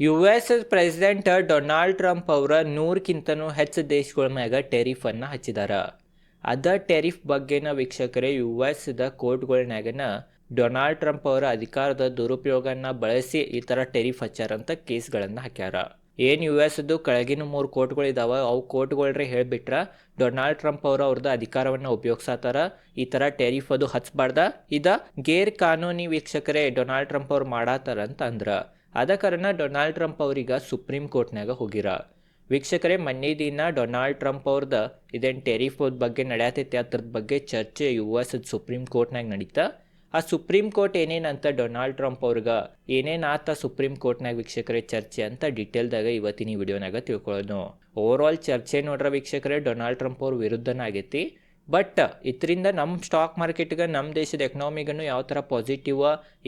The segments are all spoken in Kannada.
U S president Donald Trump ಅವರ ನೂರಕ್ಕಿಂತನೂ ಹೆಚ್ಚು ದೇಶಗಳ ಮ್ಯಾಗ ಟೆರಿಫನ್ನು ಹಚ್ಚಿದಾರ. ಅದ ಟೆರಿಫ್ ಬಗ್ಗೆನ ವೀಕ್ಷಕರೇ ಯು ಎಸ್ದ ಕೋರ್ಟ್ಗಳ್ನಾಗನ ಡೊನಾಲ್ಡ್ ಟ್ರಂಪ್ ಅವರ ಅಧಿಕಾರದ ದುರುಪಯೋಗನ ಬಳಸಿ ಈ ಥರ ಟೆರಿಫ್ ಹಚ್ಚಾರಂತ ಕೇಸ್ಗಳನ್ನು ಹಾಕ್ಯಾರ. ಏನು ಯು ಎಸ್ದು ಕೆಳಗಿನ ಮೂರು ಕೋರ್ಟ್ಗಳಿದಾವೆ, ಅವು ಕೋರ್ಟ್ಗಳ್ರೆ ಹೇಳಿಬಿಟ್ರ ಡೊನಾಲ್ಡ್ ಟ್ರಂಪ್ ಅವರು ಅವ್ರದ್ದು ಅಧಿಕಾರವನ್ನು ಉಪಯೋಗಿಸತ್ತಾರ ಈ ಥರ ಟೆರಿಫ್ ಅದು ಹಚ್ಚಬಾರ್ದ ಇದ ಗೇರ್ ಕಾನೂನಿ ವೀಕ್ಷಕರೇ ಡೊನಾಲ್ಡ್ ಟ್ರಂಪ್ ಅವ್ರು ಮಾಡತ್ತಾರ ಅಂತ ಅಂದ್ರ. ಆದ ಕಾರಣ ಡೊನಾಲ್ಡ್ ಟ್ರಂಪ್ ಅವ್ರೀಗ ಸುಪ್ರೀಂ ಕೋರ್ಟ್ನಾಗ ಹೋಗಿರ. ವೀಕ್ಷಕರೇ, ಮೊನ್ನೆ ದಿನ ಡೊನಾಲ್ಡ್ ಟ್ರಂಪ್ ಅವ್ರದ್ದು ಇದೇನು ಟೆರಿಫ್ ಬಗ್ಗೆ ನಡೆಯತೈತೆ ಅದ್ರದ್ದು ಬಗ್ಗೆ ಚರ್ಚೆ ಯು ಎಸ್ ಸುಪ್ರೀಂ ಕೋರ್ಟ್ನಾಗ ನಡೀತಾ. ಆ ಸುಪ್ರೀಂ ಕೋರ್ಟ್ ಏನೇನಂತ ಡೊನಾಲ್ಡ್ ಟ್ರಂಪ್ ಅವ್ರಿಗೆ ಏನೇನು ಆತ ಸುಪ್ರೀಂ ಕೋರ್ಟ್ನಾಗ ವೀಕ್ಷಕರೇ ಚರ್ಚೆ ಅಂತ ಡೀಟೇಲ್ದಾಗ ಇವತ್ತಿನ ವಿಡಿಯೋನಾಗ ತಿಳ್ಕೊಳ್ಳೋದು ಓವರ್ ಆಲ್ ಚರ್ಚೆ ನೋಡ್ರ ವೀಕ್ಷಕರೇ, ಡೊನಾಲ್ಡ್ ಟ್ರಂಪ್ ಅವ್ರ ವಿರುದ್ಧನ ಆಗೈತಿ. ಬಟ್ ಇದರಿಂದ ನಮ್ಮ ಸ್ಟಾಕ್ ಮಾರ್ಕೆಟ್ಗೆ ನಮ್ಮ ದೇಶದ ಎಕನಾಮಿಗನ್ನು ಯಾವ ಥರ ಪಾಸಿಟಿವ್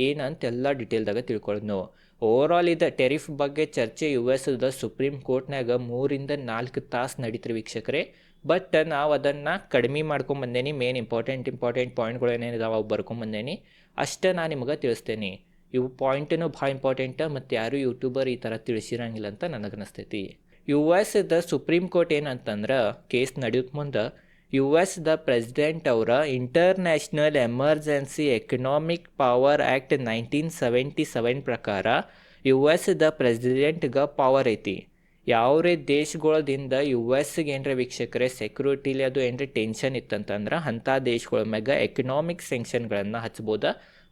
ಏನಂತೆಲ್ಲ ಡೀಟೇಲ್ದಾಗ ತಿಳ್ಕೊಳ್ಳೋದು ಓವರ್ ಆಲ್ ಇದು ಟೆರಿಫ್ ಬಗ್ಗೆ ಚರ್ಚೆ ಯು ಎಸ್ ಸುಪ್ರೀಂ ಕೋರ್ಟ್ನಾಗ ಮೂರಿಂದ ನಾಲ್ಕು ತಾಸು ನಡೀತ್ರಿ ವೀಕ್ಷಕರೇ. ಬಟ್ ನಾವು ಅದನ್ನು ಕಡಿಮೆ ಮಾಡ್ಕೊಂಬಂದೇನಿ ಮೇನ್ ಇಂಪಾರ್ಟೆಂಟ್ ಇಂಪಾರ್ಟೆಂಟ್ ಪಾಯಿಂಟ್ಗಳು ಏನೇನಿದಾವೆ ಅವು ಬರ್ಕೊಂಬಂದೇನಿ ಅಷ್ಟೇ ನಾನು ನಿಮಗೆ ತಿಳಿಸ್ತೇನೆ. ಇವು ಪಾಯಿಂಟನು ಭಾಳ ಇಂಪಾರ್ಟೆಂಟ್ ಮತ್ತು ಯಾರು ಯೂಟ್ಯೂಬರ್ ಈ ಥರ ತಿಳಿಸಿರಂಗಿಲ್ಲ ಅಂತ ನನಗೆ ಅನಿಸ್ತೈತಿ. ಯು ಎಸ್ದ ಸುಪ್ರೀಂ ಕೋರ್ಟ್ ಏನಂತಂದ್ರೆ ಕೇಸ್ ನಡೆಯೋಕೆ ಮುಂದೆ ಯು ದ ಪ್ರೆಸಿಡೆಂಟ್ ಅವರ international emergency economic power act nineteen seventy seven ಪ್ರಕಾರ ಯು ಎಸ್ದ ಪ್ರೆಸಿಡೆಂಟ್ಗೆ ಪವರ್ ಐತಿ. ಯಾವ್ರೇ ದೇಶಗಳದಿಂದ ಯು ಎಸ್ಗೆ ಏನರ ವೀಕ್ಷಕರೇ ಸೆಕ್ಯೂರಿಟಿಲಿ ಅದು ಏನರ ಟೆನ್ಷನ್ ಇತ್ತಂತಂದ್ರೆ ಅಂಥ ದೇಶಗಳ ಮ್ಯಾಗ ಎಕನಾಮಿಕ್ ಸೆಂಕ್ಷನ್ಗಳನ್ನು ಹಚ್ಬೋದ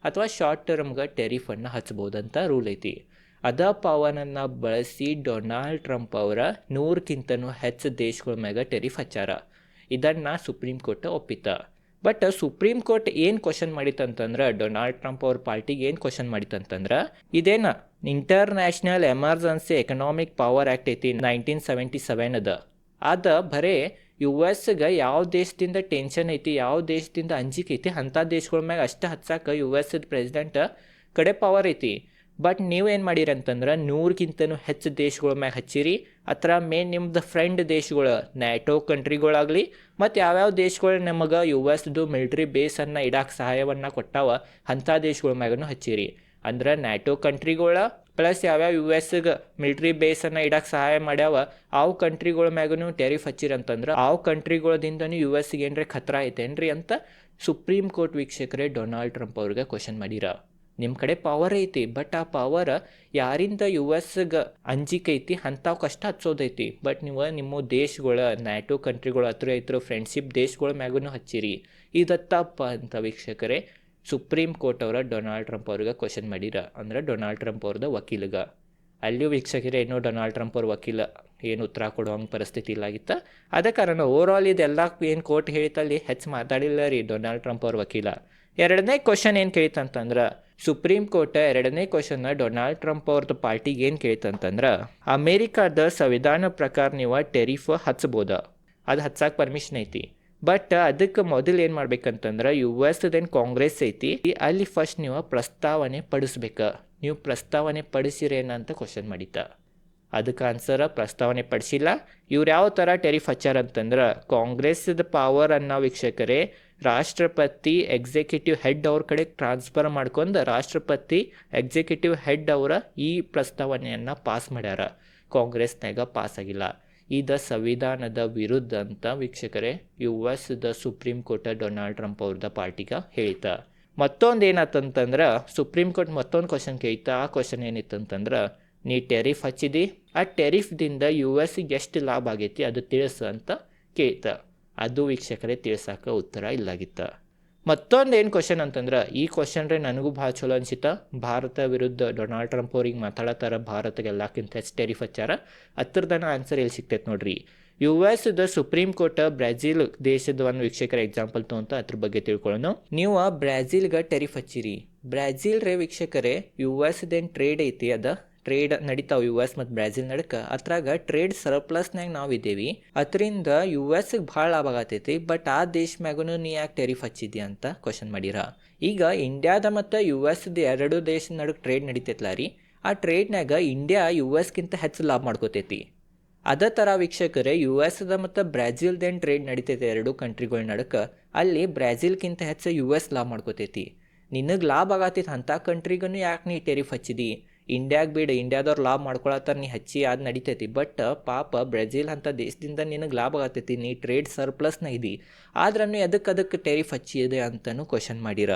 ಅಥವಾ ಶಾರ್ಟ್ ಟರ್ಮ್ಗೆ ಟೆರಿಫನ್ನು ಹಚ್ಬೋದಂತ ರೂಲ್ ಐತಿ. ಅದ ಪವನನ್ನು ಬಳಸಿ ಡೊನಾಲ್ಡ್ ಟ್ರಂಪ್ ಅವರ ನೂರಕ್ಕಿಂತನೂ ಹೆಚ್ಚು ದೇಶಗಳ ಮ್ಯಾಗ ಟೆರಿಫ್ ಹಚ್ಚಾರ. ಇದನ್ನು ಸುಪ್ರೀಂ ಕೋರ್ಟ್ ಒಪ್ಪಿತ. ಬಟ್ ಸುಪ್ರೀಂ ಕೋರ್ಟ್ ಏನು ಕ್ವಶನ್ ಮಾಡಿತ್ತಂತಂದ್ರೆ ಡೊನಾಲ್ಡ್ ಟ್ರಂಪ್ ಅವ್ರ ಪಾರ್ಟಿಗೆ ಏನು ಕ್ವಶನ್ ಮಾಡಿತ್ತಂತಂದ್ರೆ, ಇದೇನ international emergency economic power act ಐತಿ ನೈನ್ಟೀನ್ ಸೆವೆಂಟಿ ಸೆವೆನ್ ಅದ. ಅದ ಬರೇ ಯು ಎಸ್ಗೆ ಯಾವ ದೇಶದಿಂದ ಟೆನ್ಷನ್ ಐತಿ, ಯಾವ ದೇಶದಿಂದ ಅಂಜಿಕೆ ಐತಿ, ಅಂಥ ದೇಶಗಳ ಮ್ಯಾಗ ಅಷ್ಟು ಹಚ್ಚಾಕ ಯು ಎಸ್ ಪ್ರೆಸಿಡೆಂಟ್ ಕಡೆ ಪವರ್ ಐತಿ. ಬಟ್ ನೀವೇನು ಮಾಡಿರಿ ಅಂತಂದ್ರೆ ನೂರಕ್ಕಿಂತನೂ ಹೆಚ್ಚು ದೇಶಗಳ ಮ್ಯಾಗ ಹಚ್ಚಿರಿ. ಅಥವಾ ಮೇನ್ ನಿಮ್ದು ಫ್ರೆಂಡ್ ದೇಶಗಳು ನ್ಯಾಟೋ ಕಂಟ್ರಿಗಳಾಗಲಿ ಮತ್ತು ಯಾವ್ಯಾವ ದೇಶಗಳು ನಮಗೆ ಯು ಎಸ್ದು ಮಿಲ್ಟ್ರಿ ಬೇಸನ್ನು ಇಡಾಕೆ ಸಹಾಯವನ್ನು ಕೊಟ್ಟಾವ, ಅಂಥ ದೇಶಗಳ ಮ್ಯಾಗೂ ಹಚ್ಚಿರಿ. ಅಂದ್ರೆ ನ್ಯಾಟೋ ಕಂಟ್ರಿಗಳ ಪ್ಲಸ್ ಯಾವ್ಯಾವ ಯು ಎಸ್ಗೆ ಮಿಲ್ಟ್ರಿ ಬೇಸನ್ನು ಇಡಕ್ಕೆ ಸಹಾಯ ಮಾಡ್ಯಾವ ಆ ಕಂಟ್ರಿಗಳ ಮ್ಯಾಗೂ ಟೆರಿಫ್ ಹಚ್ಚಿರಂತಂದ್ರೆ ಆ ಕಂಟ್ರಿಗಳದಿಂದನೂ ಯು ಎಸ್ಗೆ ಏನರ ಖತ್ರ ಐತೇನ್ರಿ ಅಂತ ಸುಪ್ರೀಂ ಕೋರ್ಟ್ ವೀಕ್ಷಕರೇ ಡೊನಾಲ್ಡ್ ಟ್ರಂಪ್ ಅವ್ರಿಗೆ ಕ್ವಶನ್ ಮಾಡಿರ. ನಿಮ್ಮ ಕಡೆ ಪವರ್ ಐತಿ ಬಟ್ ಆ ಪವರ್ ಯಾರಿಂದ ಯು ಎಸ್ಗೆ ಅಂಜಿಕೈತಿ ಅಂಥವು ಕಷ್ಟ ಹಚ್ಚೋದೈತಿ. ಬಟ್ ನೀವು ನಿಮ್ಮ ದೇಶಗಳ ನ್ಯಾಟೋ ಕಂಟ್ರಿಗಳು ಹತ್ರ ಐತ್ರ ಫ್ರೆಂಡ್ಶಿಪ್ ದೇಶಗಳ ಮ್ಯಾಗೂ ಹಚ್ಚಿರಿ. ಇದು ಅಂತ ವೀಕ್ಷಕರೇ ಸುಪ್ರೀಂ ಕೋರ್ಟ್ ಅವರ ಡೊನಾಲ್ಡ್ ಟ್ರಂಪ್ ಅವ್ರಿಗೆ ಕ್ವಶನ್ ಮಾಡಿರ. ಅಂದ್ರೆ ಡೊನಾಲ್ಡ್ ಟ್ರಂಪ್ ಅವ್ರದ ವಕೀಲಗ. ಅಲ್ಲಿಯೂ ವೀಕ್ಷಕರೇ, ಏನೋ ಡೊನಾಲ್ಡ್ ಟ್ರಂಪ್ ಅವ್ರ ವಕೀಲ ಏನು ಉತ್ತರ ಕೊಡೋ ಹಂಗೆ ಪರಿಸ್ಥಿತಿ ಇಲ್ಲಾಗಿತ್ತು ಅದ ಕಾರಣ ಓವರ್ ಆಲ್ ಇದೆಲ್ಲ ಏನು ಕೋರ್ಟ್ ಹೇಳ್ತಲ್ಲಿ ಹೆಚ್ಚು ಮಾತಾಡಿಲ್ಲ ರೀ ಡೊನಾಲ್ಡ್ ಟ್ರಂಪ್ ಅವ್ರ ವಕೀಲ. ಎರಡನೇ ಕ್ವಶನ್ ಏನು ಕೇಳಿತಂತಂದ್ರೆ ಸುಪ್ರೀಂ ಕೋರ್ಟ್ ಎರಡನೇ ಕ್ವಶನ್ನ ಡೊನಾಲ್ಡ್ ಟ್ರಂಪ್ ಅವ್ರದ್ದು ಪಾರ್ಟಿಗೆ ಏನು ಕೇಳ್ತಂತಂದ್ರೆ, ಅಮೇರಿಕಾದ ಸಂವಿಧಾನ ಪ್ರಕಾರ ನೀವು ಟೆರಿಫ್ ಹಚ್ಬೋದ. ಅದು ಹಚ್ಚಕ್ಕೆ ಪರ್ಮಿಷನ್ ಐತಿ. ಬಟ್ ಅದಕ್ಕೆ ಮೊದಲು ಏನು ಮಾಡ್ಬೇಕಂತಂದ್ರೆ ಯು ಎಸ್ದೇನು ಕಾಂಗ್ರೆಸ್ ಐತಿ. ಅಲ್ಲಿ ಫಸ್ಟ್ ನೀವು ಪ್ರಸ್ತಾವನೆ ಪಡಿಸ್ಬೇಕು. ನೀವು ಪ್ರಸ್ತಾವನೆ ಪಡಿಸಿರೇನಂತ ಕ್ವಶನ್ ಮಾಡಿತ್ತ ಅದಕ್ಕೆ ಆನ್ಸರ ಪ್ರಸ್ತಾವನೆ ಪಡಿಸಿಲ್ಲ. ಇವ್ರು ಯಾವ ಥರ ಟೆರಿಫ್ ಹಚ್ಚಾರ ಅಂತಂದ್ರೆ ಕಾಂಗ್ರೆಸ್ದ ಪವರ್ ಅನ್ನೋ ವೀಕ್ಷಕರೇ, ರಾಷ್ಟ್ರಪತಿ ಎಕ್ಸಿಕ್ಯೂಟಿವ್ ಹೆಡ್ ಅವ್ರ ಕಡೆ ಟ್ರಾನ್ಸ್ಫರ್ ಮಾಡ್ಕೊಂಡು ರಾಷ್ಟ್ರಪತಿ ಎಕ್ಸಿಕ್ಯೂಟಿವ್ ಹೆಡ್ ಅವರ ಈ ಪ್ರಸ್ತಾವನೆಯನ್ನು ಪಾಸ್ ಮಾಡ್ಯಾರ. ಕಾಂಗ್ರೆಸ್ನಾಗ ಪಾಸ್ ಆಗಿಲ್ಲ. ಇದ ಸಂವಿಧಾನದ ವಿರುದ್ಧ ಅಂತ ವೀಕ್ಷಕರೇ ಯು ದ ಸುಪ್ರೀಂ ಕೋರ್ಟ್ ಡೊನಾಲ್ಡ್ ಟ್ರಂಪ್ ಅವ್ರದ ಪಾರ್ಟಿಗೆ ಹೇಳಿತ. ಮತ್ತೊಂದು ಏನಾತಂತಂದ್ರೆ ಸುಪ್ರೀಂ ಕೋರ್ಟ್ ಮತ್ತೊಂದು ಕ್ವಶನ್ ಕೇಳ್ತಾ. ಆ ಕ್ವಶನ್ ಏನಿತ್ತಂತಂದ್ರೆ ನೀ ಟೆರಿಫ್ ಹಚ್ಚಿದಿ? ಆ ಟೆರಿಫ್ದಿಂದ ಯು ಎಸ್ಗೆ ಎಷ್ಟು ಲಾಭ ಆಗೈತಿ? ಅದು ತಿಳಿಸು ಅಂತ ಕೇಳ್ತ. ಅದು ವೀಕ್ಷಕರೇ ತಿಳ್ಸಾಕ ಉತ್ತರ ಇಲ್ಲಾಗಿತ್ತ. ಮತ್ತೊಂದು ಏನು ಕ್ವಶನ್ ಅಂತಂದ್ರೆ, ಈ ಕ್ವಶನ್ ರೀ ನನಗೂ ಭಾಳ ಚಲೋ ಅನ್ಸಿತ್ತ. ಭಾರತ ವಿರುದ್ಧ ಡೊನಾಲ್ಡ್ ಟ್ರಂಪ್ ಅವ್ರಿಗೆ ಮಾತಾಡತ್ತಾರ ಭಾರತಕ್ಕೆ ಎಲ್ಲಕ್ಕಿಂತ ಹೆಚ್ಚು ಟೆರಿಫ್ ಹಚ್ಚಾರ? ಹತ್ರದನ ಆನ್ಸರ್ ಎಲ್ಲಿ ಸಿಕ್ತೈತೆ ನೋಡ್ರಿ. ಯು ದ ಸುಪ್ರೀಂ ಕೋರ್ಟ್ ಬ್ರೆಜಿಲ್ ದೇಶದ ಒಂದು ವೀಕ್ಷಕರ ಎಕ್ಸಾಂಪಲ್ ತೊಗೊಂತ ಅದ್ರ ಬಗ್ಗೆ ತಿಳ್ಕೊಳ್ಳೋಣ ನೀವು ಬ್ರೆಜಿಲ್ಗೆ ಟೆರಿಫ್ ಹಚ್ಚಿರಿ. ಬ್ರೆಜಿಲ್ ರೇ ವೀಕ್ಷಕರೇ ಯು ಎಸ್ದೇನು ಟ್ರೇಡ್ ಐತಿ ಅದ? ಟ್ರೇಡ್ ನಡೀತಾವೆ ಯು ಎಸ್ ಮತ್ತು ಬ್ರೆಜಿಲ್ ನಡಕ. ಅದ್ರಾಗ ಟ್ರೇಡ್ ಸರ್ಪ್ಲಸ್ನಾಗ ನಾವು ಇದ್ದೀವಿ ಅದರಿಂದ ಯು ಎಸ್ಗೆ ಭಾಳ ಲಾಭ ಆಗತೈತಿ. ಬಟ್ ಆ ದೇಶ ಮ್ಯಾಗೂ ನೀ ಯಾಕೆ ಟೆರಿಫ್ ಹಚ್ಚಿದ್ಯಾ ಅಂತ ಕ್ವಶನ್ ಮಾಡಿರ. ಈಗ ಇಂಡಿಯಾದ ಮತ್ತು ಯು ಎಸ್ದ ಎರಡು ದೇಶ ನಡಕ್ ಟ್ರೇಡ್ ನಡೀತೈತಲ್ಲ ರೀ. ಆ ಟ್ರೇಡ್ನಾಗ ಇಂಡಿಯಾ ಯು ಎಸ್ಗಿಂತ ಹೆಚ್ಚು ಲಾಭ ಮಾಡ್ಕೋತೈತಿ. ಅದೇ ಥರ ವೀಕ್ಷಕರೇ ಯು ಎಸ್ದ ಮತ್ತು ಬ್ರೆಜಿಲ್ದೇನು ಟ್ರೇಡ್ ನಡೀತೈತೆ ಎರಡು ಕಂಟ್ರಿಗಳ ನಡಕ. ಅಲ್ಲಿ ಬ್ರೆಜಿಲ್ಗಿಂತ ಹೆಚ್ಚು ಯು ಎಸ್ ಲಾಭ ಮಾಡ್ಕೋತೈತಿ. ನಿನಗೆ ಲಾಭ ಆಗತ್ತೈತೆ ಅಂಥ ಕಂಟ್ರಿಗೂ ಯಾಕೆ ನೀ ಟೆರಿಫ್ ಹಚ್ಚಿದಿ? ಇಂಡ್ಯಾಗೆ ಬಿಡು, ಇಂಡ್ಯಾದವ್ರು ಲಾಭ ಮಾಡ್ಕೊಳತ್ತಾರ ನೀ ಹಚ್ಚಿ ಅದು ನಡಿತೈತಿ. ಬಟ್ ಪಾಪ ಬ್ರೆಜಿಲ್ ಅಂತ ದೇಶದಿಂದ ನಿನಗೆ ಲಾಭ ಆಗತೈತಿ, ನೀ ಟ್ರೇಡ್ ಸರ್ಪ್ಲಸ್ನ ಇದಿ. ಆದ್ರೂ ಎದಕ್ಕೆ ಅದಕ್ಕೆ ಟೆರಿಫ್ ಹಚ್ಚಿದೆ ಅಂತಲೂ ಕ್ವಶನ್ ಮಾಡಿರ.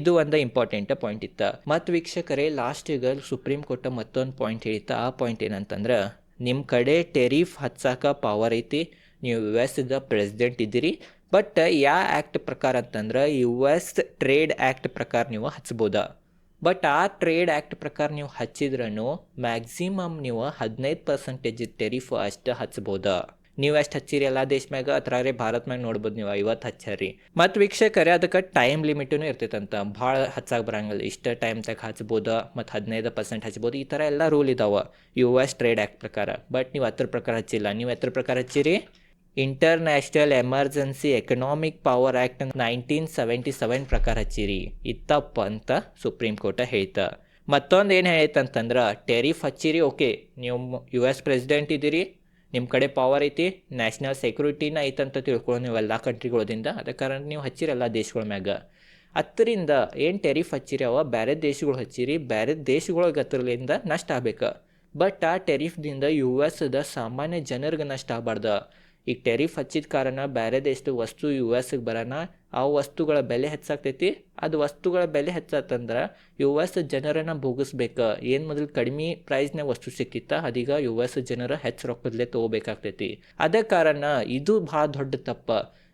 ಇದು ಒಂದು ಇಂಪಾರ್ಟೆಂಟ್ ಪಾಯಿಂಟ್ ಇತ್ತು. ಮತ್ತು ವೀಕ್ಷಕರೇ ಲಾಸ್ಟಿಗೆ ಸುಪ್ರೀಂ ಕೋರ್ಟ್ ಮತ್ತೊಂದು ಪಾಯಿಂಟ್ ಹೇಳಿತ್ತ. ಆ ಪಾಯಿಂಟ್ ಏನಂತಂದ್ರೆ ನಿಮ್ಮ ಕಡೆ ಟೆರಿಫ್ ಹಚ್ಚಾಕ ಪವರ್ ಐತಿ, ನೀವು ಯು ಎಸ್ ದ ಪ್ರೆಸಿಡೆಂಟ್ ಇದ್ದೀರಿ. ಬಟ್ ಯಾ ಆ್ಯಕ್ಟ್ ಪ್ರಕಾರ ಅಂತಂದ್ರೆ ಯು ಎಸ್ ಟ್ರೇಡ್ ಆ್ಯಕ್ಟ್ ಪ್ರಕಾರ ನೀವು ಹಚ್ಬೋದ? ಬಟ್ ಆ ಟ್ರೇಡ್ ಆ್ಯಕ್ಟ್ ಪ್ರಕಾರ ನೀವು ಹಚ್ಚಿದ್ರೂ ಮ್ಯಾಕ್ಸಿಮಮ್ ನೀವು ಹದಿನೈದು ಪರ್ಸೆಂಟೇಜ್ ಟೆರಿಫ್ ಅಷ್ಟು ಹಚ್ಬೋದು. ನೀವು ಎಷ್ಟು ಹಚ್ಚಿರಿ ಎಲ್ಲ ದೇಶ ಮ್ಯಾಗ ಅತ್ರಾರೆ ಭಾರತ ಮ್ಯಾಗ ನೋಡ್ಬೋದು ನೀವು ಐವತ್ತು ಹಚ್ಚಾರಿ. ಮತ್ತು ವೀಕ್ಷಕರೇ, ಅದಕ್ಕೆ ಟೈಮ್ ಲಿಮಿಟೂ ಇರ್ತೈತಂತ. ಭಾಳ ಹಚ್ಚಾಗಿ ಬರಂಗಿಲ್ಲ. ಇಷ್ಟ ಟೈಮ್ ತಗ ಹಚ್ಬೋದು, ಮತ್ತು ಹದಿನೈದು ಪರ್ಸೆಂಟ್ ಹಚ್ಬೋದು. ಈ ಥರ ಎಲ್ಲ ರೂಲ್ ಇದಾವೆ. ಯು ಎಸ್ ಟ್ರೇಡ್ ಆ್ಯಕ್ಟ್ ಪ್ರಕಾರ. ಬಟ್ ನೀವು ಹತ್ರ ಪ್ರಕಾರ ಹಚ್ಚಿಲ್ಲ. ನೀವು ಎದ್ರ ಪ್ರಕಾರ ಹಚ್ಚಿರಿ? International emergency economic power act nineteen seventy seven ಪ್ರಕಾರ ಹಚ್ಚಿರಿ. ಇತ್ತಪ್ಪ ಅಂತ ಸುಪ್ರೀಂ ಕೋರ್ಟ ಹೇಳ್ತ. ಮತ್ತೊಂದು ಏನು ಹೇಳೈತಂತಂದ್ರೆ ಟೆರಿಫ್ ಹಚ್ಚಿರಿ ಓಕೆ ನೀವು ಯು ಎಸ್ ಪ್ರೆಸಿಡೆಂಟ್ ಇದ್ದೀರಿ ನಿಮ್ಮ ಕಡೆ ಪವರ್ ಐತಿ ನ್ಯಾಷನಲ್ ಸೆಕ್ಯೂರಿಟಿನ ಐತಂತ ತಿಳ್ಕೊಳ್ಳೋ ನೀವು ಎಲ್ಲ ಕಂಟ್ರಿಗಳಿಂದ ಅದ ಕಾರಣ ನೀವು ಹಚ್ಚಿರಲ್ಲ ದೇಶಗಳ ಮ್ಯಾಗ. ಹತ್ತರಿಂದ ಏನು ಟೆರಿಫ್ ಹಚ್ಚಿರಿ ಅವ ಬೇರೆ ದೇಶಗಳು ಹಚ್ಚಿರಿ ಬೇರೆ ದೇಶಗಳಿಗೆ ಹತ್ರಲಿಂದ ನಷ್ಟ ಆಗ್ಬೇಕು. ಬಟ್ ಆ ಟೆರಿಫ್ದಿಂದ ಯು ಎಸ್ದ ಸಾಮಾನ್ಯ ಜನರಿಗೆ ನಷ್ಟ ಆಗಬಾರ್ದು. ಈಗ ಟೆರಿಫ್ ಹಚ್ಚಿದ ಕಾರಣ ಬೇರೆ ದೇಶದ ವಸ್ತು ಯು ಎಸ್ಗೆ ಬರೋಣ ಆ ವಸ್ತುಗಳ ಬೆಲೆ ಹೆಚ್ಚಾಗ್ತೈತಿ. ಅದು ವಸ್ತುಗಳ ಬೆಲೆ ಹೆಚ್ಚಾತಂದ್ರೆ ಯು ಎಸ್ ಜನರನ್ನ ಭೋಗಿಸ್ಬೇಕು. ಏನು ಮೊದಲು ಕಡಿಮೆ ಪ್ರೈಸ್ನಾಗ ವಸ್ತು ಸಿಕ್ಕಿತ್ತ, ಅದೀಗ ಯು ಎಸ್ ಜನರ ಹೆಚ್ಚು ರೊಕ್ಕದಲ್ಲೇ ತೊಗೋಬೇಕಾಗ್ತೈತಿ. ಅದೇ ಕಾರಣ ಇದು ಭಾಳ ದೊಡ್ಡ ತಪ್ಪ.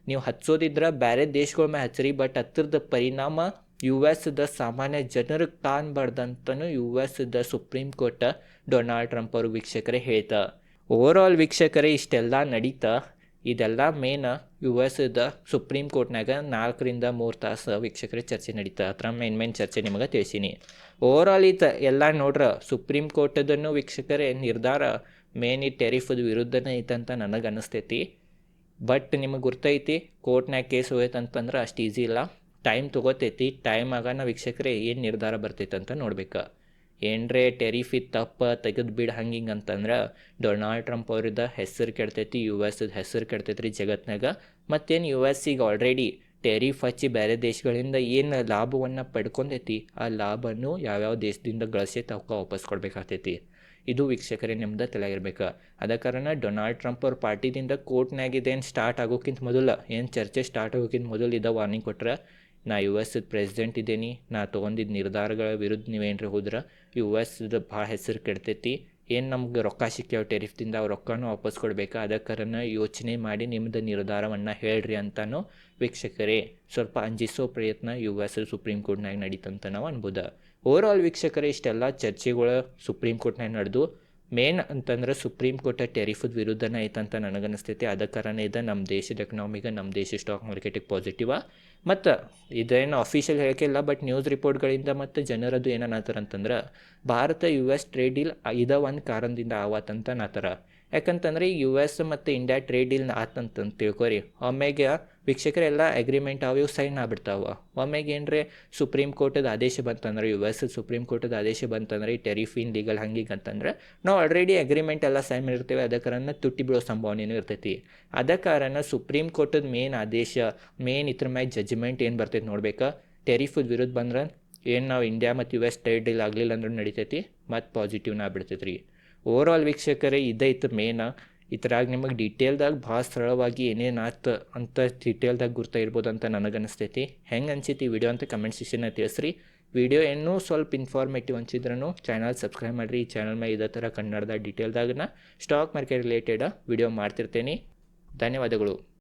ನೀವು ಹಚ್ಚೋದಿದ್ರೆ ಬೇರೆ ದೇಶಗಳ ಮೇಲೆ ಹಚ್ಚಿರಿ, ಬಟ್ ಹತ್ತಿರದ ಪರಿಣಾಮ ಯು ಎಸ್ದ ಸಾಮಾನ್ಯ ಜನರಿಗೆ ಕಾಣಬಾರ್ದಂತನೂ ಯು ಎಸ್ದ ಸುಪ್ರೀಂ ಕೋರ್ಟ್ ಡೊನಾಲ್ಡ್ ಟ್ರಂಪ್ ಅವರು ವೀಕ್ಷಕರೇ ಹೇಳ್ತಾ. ಓವರ್ ಆಲ್ ವೀಕ್ಷಕರೇ, ಇಷ್ಟೆಲ್ಲ ನಡೀತಾ, ಇದೆಲ್ಲ ಮೇನ್ ಯು ಎಸ್ದ ಸುಪ್ರೀಂ ಕೋರ್ಟ್ನಾಗ ನಾಲ್ಕರಿಂದ ಮೂರು ತಾಸು ವೀಕ್ಷಕರೇ ಚರ್ಚೆ ನಡೀತಾ. ಅದ್ರ ಮೇನ್ ಮೇನ್ ಚರ್ಚೆ ನಿಮಗೆ ತಿಳಿಸೀನಿ. ಓವರ್ ಆಲ್ ಎಲ್ಲ ನೋಡ್ರ ಸುಪ್ರೀಂ ಕೋರ್ಟದನ್ನು ವೀಕ್ಷಕರೇ, ನಿರ್ಧಾರ ಮೇನ್ ಈ ಟೆರಿಫದ ವಿರುದ್ಧನೇ ಐತಂತ ನನಗೆ ಅನಿಸ್ತೈತಿ. ಬಟ್ ನಿಮಗೆ ಗುರ್ತೈತಿ ಕೋರ್ಟ್ನಾಗ ಕೇಸ್ ಹೋಯ್ತಂತಂದ್ರೆ ಅಷ್ಟು ಈಸಿ ಇಲ್ಲ. ಟೈಮ್ ತೊಗೋತೈತಿ ಟೈಮ್ ಆಗಾನ ವೀಕ್ಷಕರೇ ಏನು ನಿರ್ಧಾರ ಬರ್ತೈತೆ ಅಂತ ನೋಡ್ಬೇಕು. ಏನರೇ ಟೆರಿಫಿ ತಪ್ಪ ತೆಗೆದು ಬಿಡು ಹಂಗೆ ಹಿಂಗೆ ಅಂತಂದ್ರೆ ಡೊನಾಲ್ಡ್ ಟ್ರಂಪ್ ಅವ್ರದ್ದು ಹೆಸರು ಕೆಡ್ತೈತಿ, ಯು ಎಸ್ ಹೆಸರು ಕೆಡ್ತೈತಿ ರೀ ಜಗತ್ನಾಗ ಮತ್ತೇನು ಯು ಎಸ್ ಈಗ ಆಲ್ರೆಡಿ ಟೆರಿಫ್ ಹಚ್ಚಿ ಬೇರೆ ದೇಶಗಳಿಂದ ಏನು ಲಾಭವನ್ನು ಪಡ್ಕೊಂಡೈತಿ ಆ ಲಾಭನ್ನು ಯಾವ್ಯಾವ ದೇಶದಿಂದ ಗಳಿಸಿ ತಕ್ಕ ವಾಪಸ್ ಕೊಡಬೇಕಾಗ್ತೈತಿ. ಇದು ವೀಕ್ಷಕರೇ ನಿಮ್ದು ತಲೆಗಿರ್ಬೇಕು ಅದ ಕಾರಣ ಡೊನಾಲ್ಡ್ ಟ್ರಂಪ್ ಅವ್ರ ಪಾರ್ಟಿದಿಂದ ಕೋರ್ಟ್ನಾಗಿದ್ದೇನು ಸ್ಟಾರ್ಟ್ ಆಗೋಕ್ಕಿಂತ ಮೊದಲು, ಏನು ಚರ್ಚೆ ಸ್ಟಾರ್ಟ್ ಆಗೋಕ್ಕಿಂತ ಮೊದಲು ಇದ ವಾರ್ನಿಂಗ್ ಕೊಟ್ರೆ ನಾ ಯು ಎಸ್ ಪ್ರೆಸಿಡೆಂಟ್ ಇದ್ದೀನಿ ನಾ ತೊಗೊಂಡಿದ್ದ ನಿರ್ಧಾರಗಳ ವಿರುದ್ಧ ನೀವೇನರ ಹೋದ್ರೆ? ಯು ಎಸ್ದು ಭಾಳ ಹೆಸರು ಕೆಡ್ತೈತಿ. ಏನು ನಮ್ಗೆ ರೊಕ್ಕ ಸಿಕ್ಕ್ಯಾವ ಟೆರಿಫ್ದಿಂದ ಅವ್ರ ರೊಕ್ಕನೂ ವಾಪಸ್ ಕೊಡಬೇಕು? ಅದ ಕಾರಣ ಯೋಚನೆ ಮಾಡಿ ನಿಮ್ಮದು ನಿರ್ಧಾರವನ್ನು ಹೇಳ್ರಿ ಅಂತಾನೂ ವೀಕ್ಷಕರೇ. ಸ್ವಲ್ಪ ಅಂಜಿಸೋ ಪ್ರಯತ್ನ ಯು ಎಸ್ ಸುಪ್ರೀಂ ಕೋರ್ಟ್ನಾಗ ನಡೀತಂತ ನಾವು ಅನ್ಬೋದು. ಓವರ್ ಆಲ್ ವೀಕ್ಷಕರೇ, ಇಷ್ಟೆಲ್ಲ ಚರ್ಚೆಗಳು ಸುಪ್ರೀಂ ಕೋರ್ಟ್ನಾಗ ನಡೆದು. ಮೇನ್ ಅಂತಂದ್ರೆ ಸುಪ್ರೀಂ ಕೋರ್ಟ್ ಟೆರಿಫದ ವಿರುದ್ಧನೇ ಐತಂತ ನನಗನ್ನಿಸ್ತೈತಿ. ಅದ ಕಾರಣ ಇದೆ ನಮ್ಮ ದೇಶದ ಎಕನಾಮಿಗೆ ನಮ್ಮ ದೇಶ ಸ್ಟಾಕ್ ಮಾರ್ಕೆಟಿಗೆ ಪಾಸಿಟಿವ ಮತ್ತು ಇದೇನು ಅಫಿಷಿಯಲ್ ಹೇಳಿಕೆ ಇಲ್ಲ ಬಟ್ ನ್ಯೂಸ್ ರಿಪೋರ್ಟ್ಗಳಿಂದ ಮತ್ತು ಜನರದು ಏನಾರ ಅಂತಂದ್ರೆ Bharat U S trade deal ಇದ ಒಂದು ಕಾರಣದಿಂದ ಆವತ್ತಂತ ನಾತರ. ಯಾಕಂತಂದ್ರೆ ಈ ಯು ಎಸ್ ಮತ್ತು ಇಂಡಿಯಾ ಟ್ರೇಡ್ ಡೀಲ್ ಆತಂತಂತ ತಿಳ್ಕೊರಿ. ಒಮ್ಮೆಗೆ ವೀಕ್ಷಕರೆಲ್ಲ ಅಗ್ರಿಮೆಂಟ್ ಅವು, ಇವು ಸೈನ್ ಆಗ್ಬಿಡ್ತಾವ. ಒಮ್ಮೆಗೆ ಏನ್ರಿ ಸುಪ್ರೀಂ ಕೋರ್ಟದ ಆದೇಶ ಬಂತಂದ್ರೆ ಯು ಎಸ್ ಸುಪ್ರೀಂ ಕೋರ್ಟದ ಆದೇಶ ಬಂತಂದ್ರೆ, ಈ ಟೆರಿಫ್ ಇನ್ ಲೀಗಲ್ ಹಂಗಿಗೆ ಅಂತಂದ್ರೆ, ನಾವು ಆಲ್ರೆಡಿ ಅಗ್ರಿಮೆಂಟ್ ಎಲ್ಲ ಸೈನ್ ಮಾಡಿರ್ತೇವೆ. ಅದ ಕಾರಣ ತುಟ್ಟಿ ಬೀಳೋ ಸಂಭಾವನೆಯೂ ಇರ್ತೈತಿ. ಅದ ಕಾರಣ ಸುಪ್ರೀಂ ಕೋರ್ಟದ ಮೇನ್ ಆದೇಶ ಮೇನ್ ಇದ್ರ ಮ್ಯಾಗ ಜಜ್ಮೆಂಟ್ ಏನು ಬರ್ತೈತೆ ನೋಡ್ಬೇಕು? ಟೆರಿಫದ ವಿರುದ್ಧ ಬಂದ್ರೆ ಏನು ನಾವು ಇಂಡಿಯಾ ಮತ್ತು ಯು ಎಸ್ ಟ್ರೇಡ್ ಡೀಲ್ ಆಗಲಿಲ್ಲ ಅಂದ್ರೆ ನಡಿತೈತಿ, ಮತ್ತು ಪಾಸಿಟಿವ್ನ ಬಿಡ್ತೈತಿ ರೀ ಓವರ್ ಆಲ್ ವೀಕ್ಷಕರೇ ಇದೈತೆ ಮೇನ ಇದ್ರಾಗ ನಿಮಗೆ ಡೀಟೇಲ್ದಾಗ ಭಾಳ ಸರಳವಾಗಿ ಏನೇನು ಆಯ್ತು ಅಂತ ಡೀಟೇಲ್ದಾಗ ಗುರ್ತ ಇರ್ಬೋದು ಅಂತ ನನಗನ್ನಿಸ್ತೈತಿ. ಹೆಂಗೆ ಅನ್ಸಿತ್ತು ಈ ವಿಡಿಯೋ ಅಂತ ಕಮೆಂಟ್ ಸೆಕ್ಷನ್ನ ತಿಳಿಸ್ರಿ. ವಿಡಿಯೋ ಇನ್ನೂ ಸ್ವಲ್ಪ ಇನ್ಫಾರ್ಮೇಟಿವ್ ಅನ್ಸಿದ್ರೂ ಚಾನಲ್ ಸಬ್ಸ್ಕ್ರೈಬ್ ಮಾಡಿರಿ. ಈ ಚಾನಲ್ ಮೇಲೆ ಇದೇ ಥರ ಕನ್ನಡದ ಡೀಟೇಲ್ದಾಗ ಸ್ಟಾಕ್ ಮಾರ್ಕೆಟ್ ರಿಲೇಟೆಡ್ ವಿಡಿಯೋ ಮಾಡ್ತಿರ್ತೇನೆ. ಧನ್ಯವಾದಗಳು.